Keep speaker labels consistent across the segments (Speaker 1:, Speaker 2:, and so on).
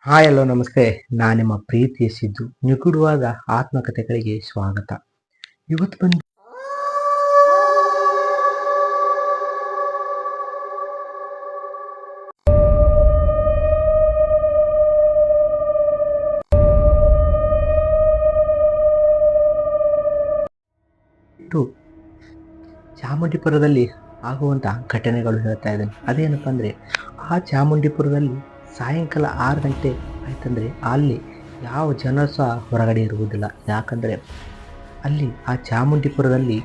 Speaker 1: Hi hello ನಮಸ್ತೆ. ನಾನು ನಿಮ್ಮ ಪ್ರೀತಿಯ ಸಿದ್ದು. ನಿಗೂಢವಾದ ಆತ್ಮಕಥೆಗಳಿಗೆ ಸ್ವಾಗತ. ಇವತ್ತು ಬಂದು ಚಾಮುಂಡಿಪುರದಲ್ಲಿ ಆಗುವಂತಹ ಘಟನೆಗಳು ಹೇಳ್ತಾ ಇದ್ದೇನೆ. ಅದೇನಪ್ಪ ಅಂದ್ರೆ, ಆ ಚಾಮುಂಡಿಪುರದಲ್ಲಿ ಸಾಯಂಕಾಲ ಆರು ಗಂಟೆ ಆಯ್ತಂದರೆ ಅಲ್ಲಿ ಯಾವ ಜನರು ಸಹ ಹೊರಗಡೆ ಇರುವುದಿಲ್ಲ. ಯಾಕಂದರೆ ಅಲ್ಲಿ ಆ ಚಾಮುಂಡಿಪುರದಲ್ಲಿ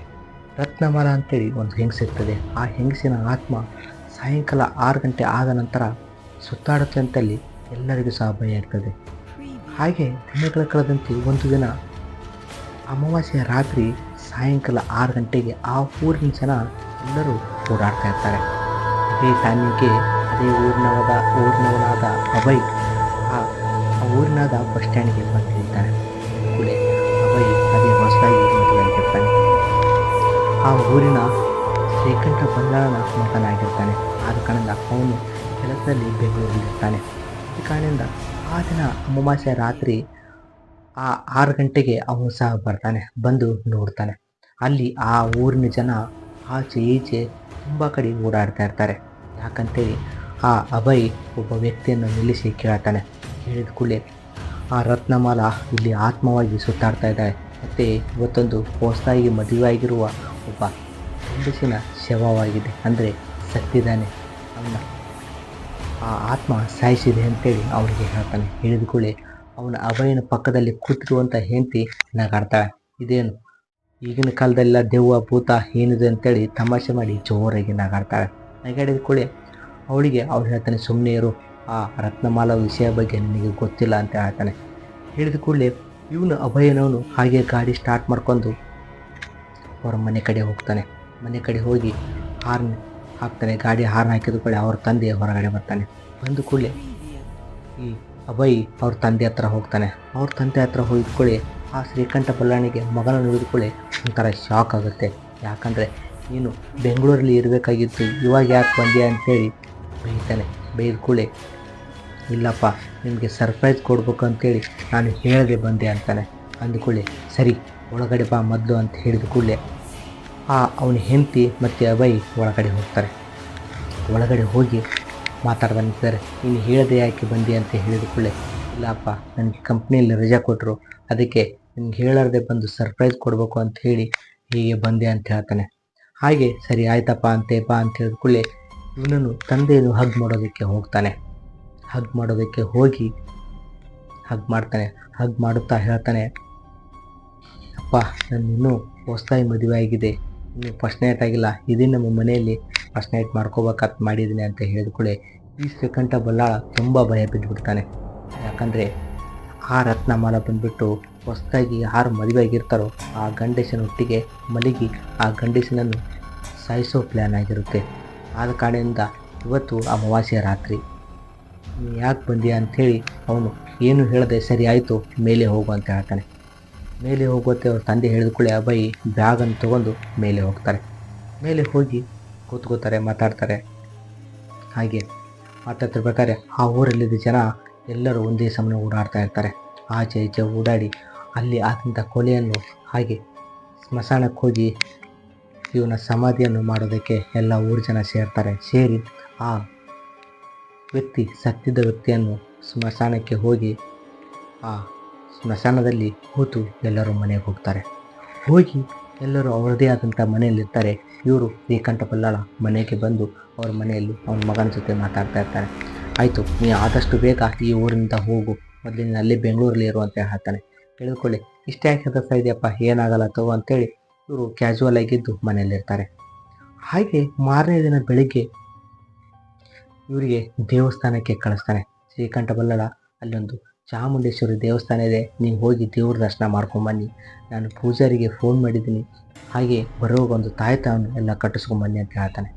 Speaker 1: ರತ್ನಮಾಲ ಅಂತೇಳಿ ಒಂದು ಹೆಂಗಸಿರ್ತದೆ ಆ ಹೆಂಗಸಿನ ಆತ್ಮ ಸಾಯಂಕಾಲ ಆರು ಗಂಟೆ ಆದ ನಂತರ ಸುತ್ತಾಡುತ್ತೆ ಅಂತಲ್ಲಿ ಎಲ್ಲರಿಗೂ ಸಹ ಭಯ ಇರ್ತದೆ ಹಾಗೆ ದಿನಗಳ ಕಳೆದಂತೆ ಒಂದು ದಿನ ಅಮಾವಾಸ್ಯೆಯ ರಾತ್ರಿ ಸಾಯಂಕಾಲ ಆರು ಗಂಟೆಗೆ ಆ ಊರಿನ ಜನ ಎಲ್ಲರೂ ಓಡಾಡ್ತಾ ಇರ್ತಾರೆ. ಅದೇ ಟೈಮಿಗೆ ಅದೇ ಊರಿನವದ ಊರಿನವನಾದ ಅಭಯ್ ಆ ಊರಿನಾದ ಬಸ್ ಸ್ಟ್ಯಾಂಡ್ಗೆ ಬಂದು ನಿಲ್ತಾನೆ ಕೂಡಲೇ ಅಭಯ್ ಅದೇ ಹೊಸದಾಗಿ ಮದುವೆಯಾಗಿರ್ತಾನೆ ಆ ಊರಿನ ಶ್ರೀಕಂಠ ಬಲ್ಲಾಳನ ಮಗನಾಗಿರ್ತಾನೆ ಆದ ಕಾರಣದಿಂದ ಅವನು ಕೆಲಸದಲ್ಲಿ ಬೆಂಗಳೂರಲ್ಲಿರ್ತಾನೆ ಈ ಕಾರಣದಿಂದ ಆ ದಿನ ಅಮಾವಾಸ್ಯ ರಾತ್ರಿ ಆ ಆರು ಗಂಟೆಗೆ ಅವನು ಸಹ ಬರ್ತಾನೆ, ಬಂದು ನೋಡ್ತಾನೆ. ಅಲ್ಲಿ ಆ ಊರಿನ ಜನ ಆಚೆ ಈಚೆ ತುಂಬ ಕಡೆ ಓಡಾಡ್ತಾ ಇರ್ತಾರೆ. ಯಾಕಂತೇಳಿ ಆ ಅಭಯ್ ಒಬ್ಬ ವ್ಯಕ್ತಿಯನ್ನು ನಿಲ್ಲಿಸಿ ಕೇಳ್ತಾನೆ. ಹೇಳಿದ ಕೂಡಲೇ ಆ ರತ್ನಮಾಲ ಇಲ್ಲಿ ಆತ್ಮವಾಗಿ ಸುತ್ತಾಡ್ತಾ ಇದ್ದಾಳೆ. ಮತ್ತು ಇವತ್ತೊಂದು ಹೊಸದಾಗಿ ಮದುವೆಯಾಗಿರುವ ಒಬ್ಬ ಹೆಂಡಸಿನ ಶವವಾಗಿದೆ. ಅಂದರೆ ಸತ್ತಿದ್ದಾನೆ. ಅವನ ಆ ಆತ್ಮ ಸಾಯಿಸಿದೆ ಅಂತೇಳಿ ಅವನಿಗೆ ಹೇಳ್ತಾನೆ. ಹೇಳಿದ ಕೂಡಲೇ ಅವನ ಅಭಯನ ಪಕ್ಕದಲ್ಲಿ ಕೂತಿರುವಂಥ ಹೆಂಡತಿ ನಗಾಡ್ತಾಳೆ. ಇದೇನು? ಈಗಿನ ಕಾಲದೆಲ್ಲ ದೆವ್ವ ಭೂತ ಏನಿದೆ ಅಂತೇಳಿ ತಮಾಷೆ ಮಾಡಿ ಜೋರಾಗಿ ನಗಾಡ್ತಾಳೆ. ನಗಾಡಿದ ಕೂಡಲೇ ಅವಳಿಗೆ ಅವಳು ಹೇಳ್ತಾನೆ ಸುಮ್ಮನೆ ಇರು. ಆ ರತ್ನಮಾಲ ವಿಷಯ ಬಗ್ಗೆ ನಿನಗೆ ಗೊತ್ತಿಲ್ಲ ಅಂತ ಹೇಳ್ತಾನೆ. ಹೇಳಿದ ಕೂಡಲೇ ಇವನು ಅಭಯನವನು ಹಾಗೆ ಗಾಡಿ ಸ್ಟಾರ್ಟ್ ಮಾಡ್ಕೊಂಡು ಅವರ ಮನೆ ಕಡೆ ಹೋಗ್ತಾನೆ. ಮನೆ ಕಡೆ ಹೋಗಿ ಹಾರ್ನ್ ಹಾಕ್ತಾನೆ. ಗಾಡಿ ಹಾರ್ನ್ ಹಾಕಿದ ಕೂಡಲೇ ಅವ್ರ ತಂದೆ ಹೊರಗಡೆ ಬರ್ತಾನೆ. ಬಂದ ಕೂಡಲೇ ಈ ಅಭಯ್ ಅವ್ರ ತಂದೆ ಹತ್ರ ಹೋಗ್ತಾನೆ. ಅವ್ರ ತಂದೆ ಹತ್ರ ಹೋಗಿದ ಕೂಡಲೇ ಆ ಶ್ರೀಕಂಠ ಬಲ್ಲಾಣಿಗೆ ಮಗನ ನೋಡಿದ ಕೂಡಲೇ ಒಂಥರ ಶಾಕ್ ಆಗುತ್ತೆ. ಯಾಕಂದರೆ ನೀನು ಬೆಂಗಳೂರಲ್ಲಿ ಇರಬೇಕಾಗಿತ್ತು, ಇವಾಗ ಯಾಕೆ ಬಂದೆ ಅಂತೇಳಿ ಬೈತಾನೆ ಬೈದ್ಕೊಳ್ಳಿ ಇಲ್ಲಪ್ಪ, ನಿಮಗೆ ಸರ್ಪ್ರೈಸ್ ಕೊಡ್ಬೇಕು ಅಂತೇಳಿ ನಾನು ಹೇಳದೆ ಬಂದೆ ಅಂತಾನೆ. ಅಂದ್ಕೊಳ್ಳಿ ಸರಿ, ಒಳಗಡೆ ಬಾ ಮದ್ದು ಅಂತ ಹೇಳಿದ ಕೂಡಲೇ. ಆ ಅವನ ಹೆಂಡತಿ ಮತ್ತು ಅಬೈ ಒಳಗಡೆ ಹೋಗ್ತಾರೆ. ಒಳಗಡೆ ಹೋಗಿ ಮಾತಾಡ್ದ ನಿಂತಿದ್ದಾರೆ ಹೇಳದೆ ಯಾಕೆ ಬಂದಿ ಅಂತ ಹೇಳಿದ ಕೂಡಲೇ, ಇಲ್ಲಪ್ಪ, ನನಗೆ ಕಂಪ್ನಿಯಲ್ಲಿ ರಜೆ ಕೊಟ್ಟರು ಅದಕ್ಕೆ ನಿಮ್ಗೆ ಹೇಳಾರ್ದೆ ಬಂದು ಸರ್ಪ್ರೈಸ್ ಕೊಡಬೇಕು ಅಂತ ಹೇಳಿ ಹೀಗೆ ಬಂದೆ ಅಂತ ಹೇಳ್ತಾನೆ. ಹಾಗೆ, ಸರಿ, ಆಯ್ತಪ್ಪ ಅಂತೇಪ್ಪ ಅಂತ ಹೇಳಿದ ಕೂಡಲೇ ಇವನನ್ನು ತಂದೆಯನ್ನು ಹಗ್ ಮಾಡೋದಕ್ಕೆ ಹೋಗ್ತಾನೆ. ಹಗ್ ಮಾಡೋದಕ್ಕೆ ಹೋಗಿ ಹಗ್ ಮಾಡ್ತಾನೆ. ಹಗ್ ಮಾಡುತ್ತಾ ಹೇಳ್ತಾನೆ, ಅಪ್ಪ, ನಾನು ಇನ್ನೂ ಹೊಸ್ತಾಗಿ ಮದುವೆ ಆಗಿದೆ. ಇನ್ನೂ ಫಸ್ಟ್ ನೈಟ್ ಆಗಿಲ್ಲ. ಇದೇ ನಮ್ಮ ಮನೆಯಲ್ಲಿ ಫಸ್ಟ್ ನೈಟ್ ಮಾಡ್ಕೋಬೇಕಂತ ಮಾಡಿದ್ದೀನಿ ಅಂತ ಹೇಳಿದ್ಕೊಳ್ಳೆ ಈ ಶ್ರೀಕಂಠ ಬಲ್ಲಾಳ ತುಂಬ ಭಯ ಬಿದ್ದುಬಿಡ್ತಾನೆ ಯಾಕಂದರೆ ಆ ರತ್ನಮಾಲ ಬಂದುಬಿಟ್ಟು ಹೊಸ್ತಾಗಿ ಯಾರು ಮದುವೆ ಆಗಿರ್ತಾರೋ ಆ ಗಂಡಸಿನ ಒಟ್ಟಿಗೆ ಮಲಗಿ ಆ ಗಂಡಸಿನನ್ನು ಸಾಯಿಸೋ ಪ್ಲ್ಯಾನ್ ಆಗಿರುತ್ತೆ. ಆದ ಕಾರಣದಿಂದ ಇವತ್ತು ಅಮಾವಾಸ್ಯೆ ರಾತ್ರಿ. ನೀನು ಯಾಕೆ ಬಂದೀಯ ಅಂಥೇಳಿ ಅವನು ಏನು ಹೇಳದೆ ಸರಿ ಆಯಿತು, ಮೇಲೆ ಹೋಗು ಅಂತ ಹೇಳ್ತಾನೆ. ಮೇಲೆ ಹೋಗೋತ್ತೆ ಅವ್ರ ತಂದೆ ಹೇಳಿದ ಕೂಡಲೇ ಅಭಯ್ ಬ್ಯಾಗನ್ನು ತೊಗೊಂಡು ಮೇಲೆ ಹೋಗ್ತಾರೆ. ಮೇಲೆ ಹೋಗಿ ಕೂತ್ಕೋತಾರೆ, ಮಾತಾಡ್ತಾರೆ. ಹಾಗೆ ಮಾತಾಡ್ತಿರ್ಬೇಕಾದ್ರೆ ಆ ಊರಲ್ಲಿದ್ದ ಜನ ಎಲ್ಲರೂ ಒಂದೇ ಸಮನೆ ಓಡಾಡ್ತಾ ಇರ್ತಾರೆ. ಆಚೆ ಈಚೆ ಓಡಾಡಿ ಅಲ್ಲಿ ಆದಂಥ ಕೊಲೆಯನ್ನು ಹಾಗೆ ಸ್ಮಶಾನಕ್ಕೆ ಹೋಗಿ ಇವನ ಸಮಾಧಿಯನ್ನು ಮಾಡೋದಕ್ಕೆ ಎಲ್ಲ ಊರು ಜನ ಸೇರ್ತಾರೆ. ಸೇರಿ ಆ ವ್ಯಕ್ತಿ, ಸತ್ತಿದ್ದ ವ್ಯಕ್ತಿಯನ್ನು ಸ್ಮಶಾನಕ್ಕೆ ಹೋಗಿ ಆ ಸ್ಮಶಾನದಲ್ಲಿ ಕೂತು ಎಲ್ಲರೂ ಮನೆಗೆ ಹೋಗ್ತಾರೆ. ಹೋಗಿ ಎಲ್ಲರೂ ಅವರದೇ ಆದಂಥ ಮನೆಯಲ್ಲಿರ್ತಾರೆ. ಇವರು ಶ್ರೀಕಂಠ ಮನೆಗೆ ಬಂದು ಅವ್ರ ಮನೆಯಲ್ಲಿ ಅವನ ಮಗನ ಜೊತೆ ಮಾತಾಡ್ತಾ ಇರ್ತಾರೆ. ಆಯಿತು, ನೀ ಆದಷ್ಟು ಬೇಗ ಈ ಊರಿನಿಂದ ಹೋಗು. ಮೊದಲಿನ ಅಲ್ಲೇ ಬೆಂಗಳೂರಲ್ಲಿ ಇರುವಂತೆ ಹೇಳ್ತಾನೆ ಕೇಳಿಕೊಳ್ಳಿ ಇಷ್ಟೇ ಯಾಕೆ ಹೆದರ್ತಾ ಇದೆಯಪ್ಪ? ಏನಾಗಲ್ಲ, ತಗೋ ಅಂತೇಳಿ ಇವರು ಕ್ಯಾಶುವಲ್ ಆಗಿದ್ದು ಮನೆಯಲ್ಲಿರ್ತಾರೆ ಹಾಗೆ ಮಾರನೇ ದಿನ ಬೆಳಿಗ್ಗೆ ಇವರಿಗೆ ದೇವಸ್ಥಾನಕ್ಕೆ ಕಳಿಸ್ತಾನೆ. ಶ್ರೀಕಂಠ ಬಲ್ಲಳ ಅಲ್ಲೊಂದು ಚಾಮುಂಡೇಶ್ವರಿ ದೇವಸ್ಥಾನ ಇದೆ. ನೀವು ಹೋಗಿ ದೇವ್ರ ದರ್ಶನ ಮಾಡ್ಕೊಂಬನ್ನಿ ನಾನು ಪೂಜಾರಿಗೆ ಫೋನ್ ಮಾಡಿದ್ದೀನಿ. ಹಾಗೆ ಬರೋವಾಗ ಒಂದು ತಾಯ್ತಾವನ್ನು ಎಲ್ಲ ಕಟ್ಟಿಸ್ಕೊಂಬನ್ನಿ ಅಂತ ಹೇಳ್ತಾನೆ.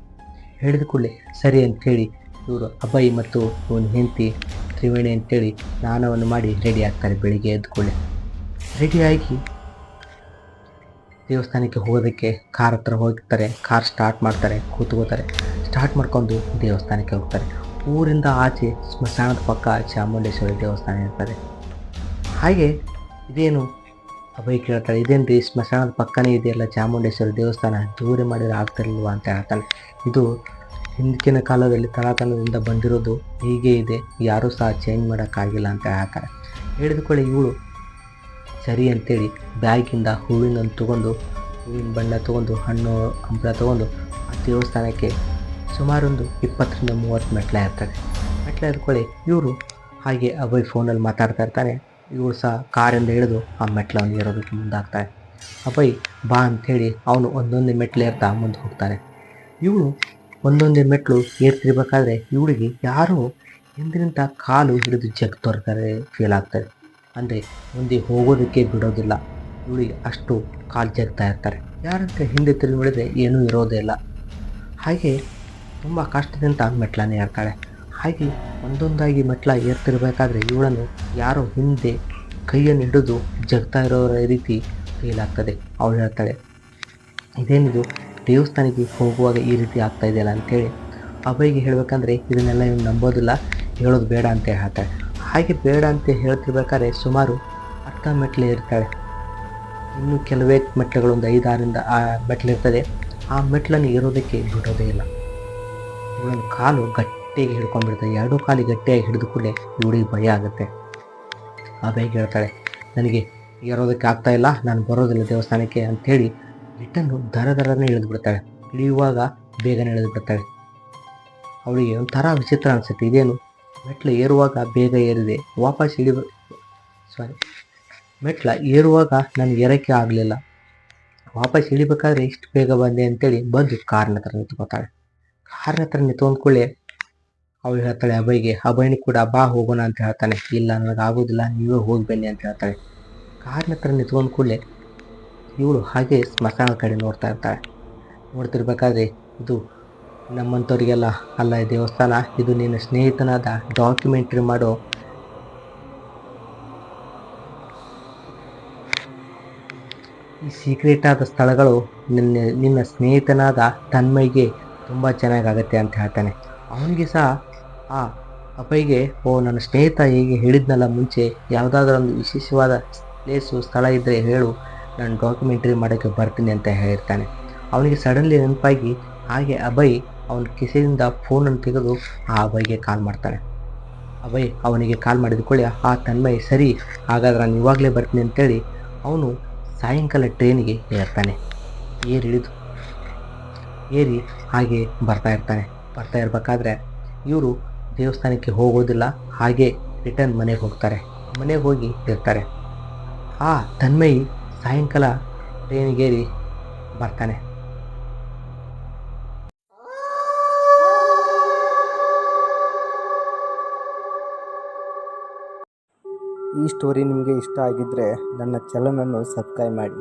Speaker 1: ಹೇಳಿದ ಕೂಡಲೇ, ಸರಿ ಅಂಥೇಳಿ ಇವರು ಅಬ್ಬಾಯಿ ಮತ್ತು ಇವನ ಹೆಂಡತಿ ತ್ರಿವೇಣಿ ಅಂತೇಳಿ ಸ್ನಾನವನ್ನು ಮಾಡಿ ರೆಡಿ ಆಗ್ತಾರೆ ಬೆಳಿಗ್ಗೆ ಎದ್ದ ಕೂಡಲೇ. ರೆಡಿಯಾಗಿ ದೇವಸ್ಥಾನಕ್ಕೆ ಹೋಗೋದಕ್ಕೆ ಕಾರ್ ಹತ್ರ ಹೋಗ್ತಾರೆ, ಕಾರ್ ಸ್ಟಾರ್ಟ್ ಮಾಡ್ತಾರೆ, ಕೂತ್ಕೋತಾರೆ. ಸ್ಟಾರ್ಟ್ ಮಾಡ್ಕೊಂಡು ದೇವಸ್ಥಾನಕ್ಕೆ ಹೋಗ್ತಾರೆ. ಊರಿಂದ ಆಚೆ ಸ್ಮಶಾನದ ಪಕ್ಕ ಚಾಮುಂಡೇಶ್ವರಿ ದೇವಸ್ಥಾನ ಇರ್ತದೆ. ಹಾಗೆ ಇದೇನು ಅಭಯ ಕೇಳ್ತಾರೆ. ಇದೇನು ರೀ ಸ್ಮಶಾನದ ಪಕ್ಕನೇ ಇದೆಯಲ್ಲ ಚಾಮುಂಡೇಶ್ವರಿ ದೇವಸ್ಥಾನ? ದೂರ ಮಾಡಿದ್ರೆ ಆಗ್ತಿರ್ಲಿಲ್ವಾ ಅಂತ ಹೇಳ್ತಾನೆ. ಇದು ಹಿಂದಿನ ಕಾಲದಲ್ಲಿ ತಳತನದಿಂದ ಬಂದಿರೋದು ಹೀಗೆ ಇದೆ. ಯಾರೂ ಸಹ ಚೇಂಜ್ ಮಾಡೋಕ್ಕಾಗಿಲ್ಲ ಅಂತ ಹೇಳ್ತಾರೆ. ಹೇಳಿದುಕೊಳ್ಳಿ ಇವಳು ಸರಿ ಅಂತೇಳಿ ಬ್ಯಾಗಿಂದ ಹೂವಿನನ್ನು ತಗೊಂಡು, ಹೂವಿನ ಬಣ್ಣ ತೊಗೊಂಡು, ಹಣ್ಣು ಹಂಪಲ ತೊಗೊಂಡು ಆ ದೇವಸ್ಥಾನಕ್ಕೆ ಸುಮಾರೊಂದು ಇಪ್ಪತ್ತರಿಂದ ಮೂವತ್ತು ಮೆಟ್ಲ ಇರ್ತದೆ. ಮೆಟ್ಲ ಇದ್ಕೊಳ್ಳಿ ಇವರು ಹಾಗೆ ಅಭಯ್ ಫೋನಲ್ಲಿ ಮಾತಾಡ್ತಾ ಇರ್ತಾನೆ ಇವಳು ಸಹ ಕಾರಿಂದ ಇಳಿದು ಆ ಮೆಟ್ಲನ್ನು ಏರೋದಕ್ಕೆ ಮುಂದಾಗ್ತಾಳೆ ಅಭಯ್ ಬಾ ಅಂಥೇಳಿ ಅವನು ಒಂದೊಂದೇ ಮೆಟ್ಲು ಏರ್ತಾ ಮುಂದೆ ಹೋಗ್ತಾನೆ. ಇವಳು ಒಂದೊಂದೇ ಮೆಟ್ಲು ಏರ್ತಿರ್ಬೇಕಾದ್ರೆ ಇವಳಿಗೆ ಯಾರೋ ಹಿಂದಿನಿಂದ ಕಾಲು ಹಿಡಿದು ಜಗ್ ತೋರ್ತಾರೆ ಫೀಲ್ ಆಗ್ತದೆ. ಅಂದರೆ ಮುಂದೆ ಹೋಗೋದಕ್ಕೆ ಬಿಡೋದಿಲ್ಲ. ಇವಳಿಗೆ ಅಷ್ಟು ಕಾಲು ಜಗ್ತಾ ಇರ್ತಾರೆ. ಯಾರಂತ ಹಿಂದೆ ತಿರುಗಿ ನೋಡಿದರೆ ಏನೂ ಇರೋದೇ ಇಲ್ಲ. ಹಾಗೆ ತುಂಬ ಕಷ್ಟದಿಂದ ಮೆಟ್ಲನೇ ಏರ್ತಾಳೆ ಹಾಗೆ ಒಂದೊಂದಾಗಿ ಮೆಟ್ಲ ಏರ್ತಿರ್ಬೇಕಾದ್ರೆ ಇವಳನ್ನು ಯಾರೋ ಹಿಂದೆ ಕೈಯನ್ನು ಹಿಡಿದು ಜಗ್ತಾ ಇರೋರ ರೀತಿ ಫೀಲ್ ಆಗ್ತದೆ ಅವಳು ಹೇಳ್ತಾಳೆ, ಇದೇನಿದು? ದೇವಸ್ಥಾನಕ್ಕೆ ಹೋಗುವಾಗ ಈ ರೀತಿ ಆಗ್ತಾ ಇದೆಯಲ್ಲ? ಅಂತೇಳಿ. ಅಭಯ್ಗೆ ಹೇಳಬೇಕಂದ್ರೆ, ಇದನ್ನೆಲ್ಲ ಇವ್ನು ನಂಬೋದಿಲ್ಲ. ಹೇಳೋದು ಬೇಡ ಅಂತ ಹೇಳ್ತಾಳೆ. ಹಾಗೆ ಬೇಡ ಅಂತ ಹೇಳ್ತಿರ್ಬೇಕಾದ್ರೆ ಸುಮಾರು ಅರ್ಧ ಮೆಟ್ಲು ಇರ್ತಾಳೆ ಇನ್ನು ಕೆಲವೇ ಮೆಟ್ಲುಗಳು ಒಂದು ಐದಾರಿಂದ ಆ ಮೆಟ್ಲಿರ್ತದೆ ಆ ಮೆಟ್ಲನ್ನು ಏರೋದಕ್ಕೆ ಬಿಡೋದೇ ಇಲ್ಲ. ಇವಳೊಂದು ಕಾಲು ಗಟ್ಟಿಯಾಗಿ ಹಿಡ್ಕೊಂಡ್ಬಿಡ್ತಾಳೆ ಎರಡೂ ಕಾಲು ಗಟ್ಟಿಯಾಗಿ ಹಿಡಿದು ಕೂಡಲೇ ಇವಳಿಗೆ ಭಯ ಆಗುತ್ತೆ. ಆ ಬೇಗ ಹೇಳ್ತಾಳೆ ನನಗೆ ಏರೋದಕ್ಕೆ ಆಗ್ತಾ ಇಲ್ಲ. ನಾನು ಬರೋದಿಲ್ಲ ದೇವಸ್ಥಾನಕ್ಕೆ ಅಂಥೇಳಿ ರಿಟರ್ನು ದರ ದರನೇ ಇಳಿದು ಬಿಡ್ತಾಳೆ ಇಳಿಯುವಾಗ ಬೇಗನೆ ಇಳಿದು ಬಿಡ್ತಾಳೆ ಅವಳಿಗೆ ಒಂಥರ ವಿಚಿತ್ರ ಅನಿಸುತ್ತೆ. ಇದೇನು ಮೆಟ್ಲು ಏರುವಾಗ ಬೇಗ ಏರಿದೆ. ವಾಪಸ್ ಇಳಿ ಸಾರಿ ಮೆಟ್ಲ ಏರುವಾಗ ನನಗೆ ಏರೋಕ್ಕೆ ಆಗಲಿಲ್ಲ. ವಾಪಸ್ ಇಳಿಬೇಕಾದ್ರೆ ಇಷ್ಟು ಬೇಗ ಬಂದೆ ಅಂತೇಳಿ ಬಂದು ಕಾರ್ನ ಹತ್ರ ನಿಂತ್ಕೋತಾಳೆ. ಕಾರ್ನ ಹತ್ರ ನಿಂತ್ಕೊಂಡ್ಕೊಳ್ಳಿ ಅವಳು ಹೇಳ್ತಾಳೆ, ಅಭಯ್ಗೆ ಅಭಯ್ನಿಗೆ ಕೂಡ ಬಾ, ಹೋಗೋಣ ಅಂತ ಹೇಳ್ತಾನೆ. ಇಲ್ಲ, ನನಗೆ ಆಗೋದಿಲ್ಲ, ನೀವೇ ಹೋಗಿ ಬನ್ನಿ ಅಂತ ಹೇಳ್ತಾಳೆ. ಕಾರ್ನ ಹತ್ರ ನಿಂತ್ಕೊಂಡು ಇವಳು ಹಾಗೆ ಸ್ಮಶಾನ ಕಡೆ ನೋಡ್ತಾ ಇರ್ತಾಳೆ. ನೋಡ್ತಿರ್ಬೇಕಾದ್ರೆ ಇದು ನಮ್ಮಂಥವ್ರಿಗೆಲ್ಲ ಅಲ್ಲ ಈ ದೇವಸ್ಥಾನ, ಇದು ನಿನ್ನ ಸ್ನೇಹಿತನಾದ ಡಾಕ್ಯುಮೆಂಟ್ರಿ ಮಾಡೋ. ಈ ಸೀಕ್ರೆಟ್ ಆದ ಸ್ಥಳಗಳು ನಿನ್ನ ನಿನ್ನ ಸ್ನೇಹಿತನಾದ ತನ್ಮಯ್ಗೆ ತುಂಬ ಚೆನ್ನಾಗಾಗತ್ತೆ ಅಂತ ಹೇಳ್ತಾನೆ. ಅವನಿಗೆ ಸಹ, ಆ ಅಪ್ಪಯ್ಯಗೆ ಓ, ನನ್ನ ಸ್ನೇಹಿತ ಹೀಗೆ ಹೇಳಿದ್ನಲ್ಲ ಮುಂಚೆ, ಯಾವುದಾದ್ರೂ ಒಂದು ವಿಶೇಷವಾದ ಪ್ಲೇಸು ಸ್ಥಳ ಇದ್ದರೆ ಹೇಳು, ನಾನು ಡಾಕ್ಯುಮೆಂಟ್ರಿ ಮಾಡೋಕ್ಕೆ ಬರ್ತೀನಿ ಅಂತ ಹೇಳಿರ್ತಾನೆ. ಅವನಿಗೆ ಸಡನ್ಲಿ ನೆನಪಾಗಿ, ಹಾಗೆ ಅಭಯ್ ಅವನ ಕಿಸೆಯಿಂದ ಫೋನನ್ನು ತೆಗೆದು ಆ ಅಭಯ್ಗೆ ಕಾಲ್ ಮಾಡ್ತಾನೆ. ಅಭಯ್, ಅವನಿಗೆ ಕಾಲ್ ಮಾಡಿದ ಕೂಡಲೇ, ಆ, ತನ್ಮಯ್, ಸರಿ, ಹಾಗಾದ್ರೆ ನಾನು ಇವಾಗಲೇ ಬರ್ತೀನಿ ಅಂತೇಳಿ ಅವನು ಸಾಯಂಕಾಲ ಟ್ರೈನಿಗೆ ಏರ್ತಾನೆ. ಏರಿಳಿದು ಏರಿ ಹಾಗೆ ಬರ್ತಾ ಇರ್ತಾನೆ. ಬರ್ತಾ ಇರಬೇಕಾದ್ರೆ ಇವರು ದೇವಸ್ಥಾನಕ್ಕೆ ಹೋಗೋದಿಲ್ಲ, ಹಾಗೆ ರಿಟರ್ನ್ ಮನೆಗೆ ಹೋಗ್ತಾರೆ. ಮನೆಗೆ ಹೋಗಿ ಇರ್ತಾರೆ. ಆ ತನ್ಮಯಿ ಸಾಯಂಕಾಲ ಟ್ರೈನಿಗೇರಿ ಬರ್ತಾನೆ.
Speaker 2: ಈ ಸ್ಟೋರಿ ನಿಮಗೆ ಇಷ್ಟ ಆಗಿದ್ದರೆ ನನ್ನ ಚಾನಲನ್ನು ಸಬ್ಸ್ಕ್ರೈಬ್ ಮಾಡಿ.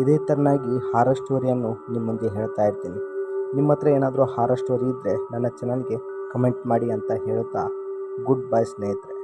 Speaker 2: ಇದೇ ಥರನಾಗಿ ಹಾರರ್ ಸ್ಟೋರಿಯನ್ನು ನಿಮ್ಮ ಮುಂದೆ ಹೇಳ್ತಾ ಇರ್ತೀನಿ. ನಿಮ್ಮ ಹತ್ರ ಏನಾದರೂ ಹಾರರ್ ಸ್ಟೋರಿ ಇದ್ದರೆ ನನ್ನ ಚಾನಲ್ಗೆ ಕಮೆಂಟ್ ಮಾಡಿ ಅಂತ ಹೇಳ್ತಾ ಗುಡ್ ಬೈ ಸ್ನೇಹಿತರೆ.